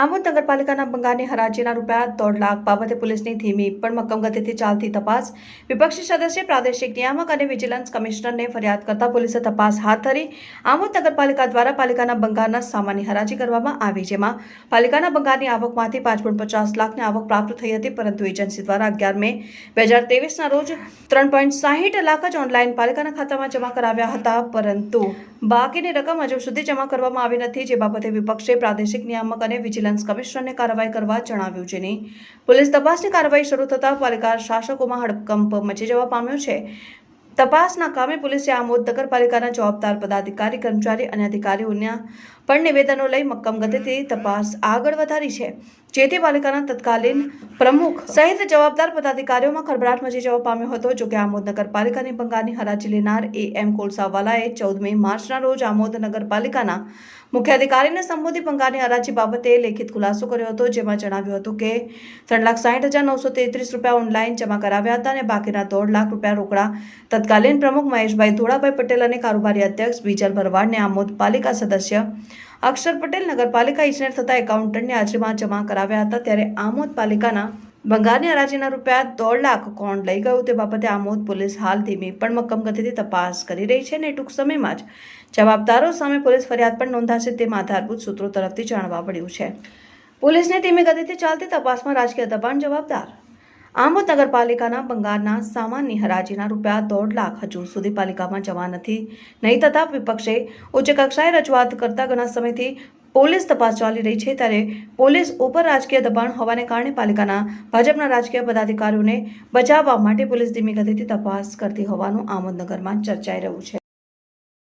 આમોદ નગરપાલિકાના બંગાળની હરાજીના રૂપિયા દોઢ લાખ બાબતે પોલીસની ધીમી પણ મક્કમ ગતિથી ચાલતી તપાસ. વિપક્ષી સદસ્ય, પ્રાદેશિક નિયામક અને વિજિલન્સ કમિશનરને ફરિયાદ કરતા પોલીસે તપાસ હાથ ધરી આમોદ નગરપાલિકા દ્વારા પાલિકાના બંગાળના સામાન્ય હરાજી કરવામાં આવી, જેમાં પાલિકાના બંગાળની આવકમાંથી પાંચ પોઈન્ટ પચાસ લાખની આવક પ્રાપ્ત થઈ હતી, પરંતુ એજન્સી દ્વારા અગિયાર મે બે હજાર તેવીસના રોજ ત્રણ પોઈન્ટ સાહીઠ લાખ જ ઓનલાઈન પાલિકાના ખાતામાં જમા કરાવ્યા હતા, પરંતુ બાકીની રકમ હજુ સુધી જમા કરવામાં આવી નથી, જે બાબતે વિપક્ષે પ્રાદેશિક નિયામક અને વિજિલન્સ કમિશનરને કાર્યવાહી કરવા જણાવ્યું જેની પોલીસ તપાસની કાર્યવાહી શરૂ થતાં પાલિકા શાસકોમાં હડકંપ મચી જવા પામ્યો છે. તપાસના કામે પોલીસે આમોદ નગરપાલિકાના જવાબદાર પદાધિકારી, કર્મચારી અને અધિકારીઓના પણ નિવેદનો લઈ મક્કમ ગતિથી તપાસ આગળ વધારી છે. જેથી પાલિકાના તત્કાલીન પ્રમુખ સહિત જવાબદાર પદાધિકારીઓમાં ખળભળાટ મચી જવા પામ્યો હતો. જોકે આમોદ નગરપાલિકાની બંગાળની હરાજી લેનાર એ એમ કોલસાવાલાએ ચૌદમી માર્ચના રોજ આમોદ નગરપાલિકાના મુખ્ય અધિકારીને સંબોધી બંગાળની હરાજી બાબતે લેખિત ખુલાસો કર્યો હતો, જેમાં જણાવ્યું હતું કે ત્રણ લાખ સાઠ હજાર નવસો તેત્રીસ રૂપિયા ઓનલાઈન જમા કરાવ્યા હતા અને બાકીના દોઢ લાખ રૂપિયા રોકડા તત્કાલીન પ્રમુખ મહેશભાઈ ધોળાભાઈ પટેલ અને કારોબારી અધ્યક્ષ બીજલ ભરવાડને આમોદ પાલિકા સદસ્ય અક્ષર પટેલ નગરપાલિકા ઇજનેર થતા એકાઉન્ટન્ટની હાજરીમાં જમા કરાવ્યા હતા ત્યારે આમોદ પાલિકાના બંગાળની હરાજીના રૂપિયા દોઢ લાખ કોણ લઈ ગયું તે બાબતે આમોદ પોલીસ હાલ ધીમી પણ મક્કમ ગતિથી તપાસ કરી રહી છે અને ટૂંક સમયમાં જ જવાબદારો સામે પોલીસ ફરિયાદ પણ નોંધાશે તેમ આધારભૂત સૂત્રો તરફથી જાણવા મળ્યું છે. પોલીસની ધીમી ગતિથી ચાલતી તપાસમાં રાજકીય દબાણ જવાબદાર આમોદ નગરપાલિકાના બંગાળના સામાનની હરાજીના રૂપિયા દોઢ લાખ હજુ સુધી પાલિકામાં જમા નથી. નહીં તથા વિપક્ષે ઉચ્ચ કક્ષાએ રજૂઆત કરતા ઘણા સમયથી પોલીસ તપાસ ચાલી રહી છે ત્યારે પોલીસ ઉપર રાજકીય દબાણ હોવાને કારણે પાલિકાના ભાજપના રાજકીય પદાધિકારીઓને બચાવવા માટે પોલીસ ધીમી ગતિથી તપાસ કરતી હોવાનું આમોદનગરમાં ચર્ચાઈ રહ્યું છે.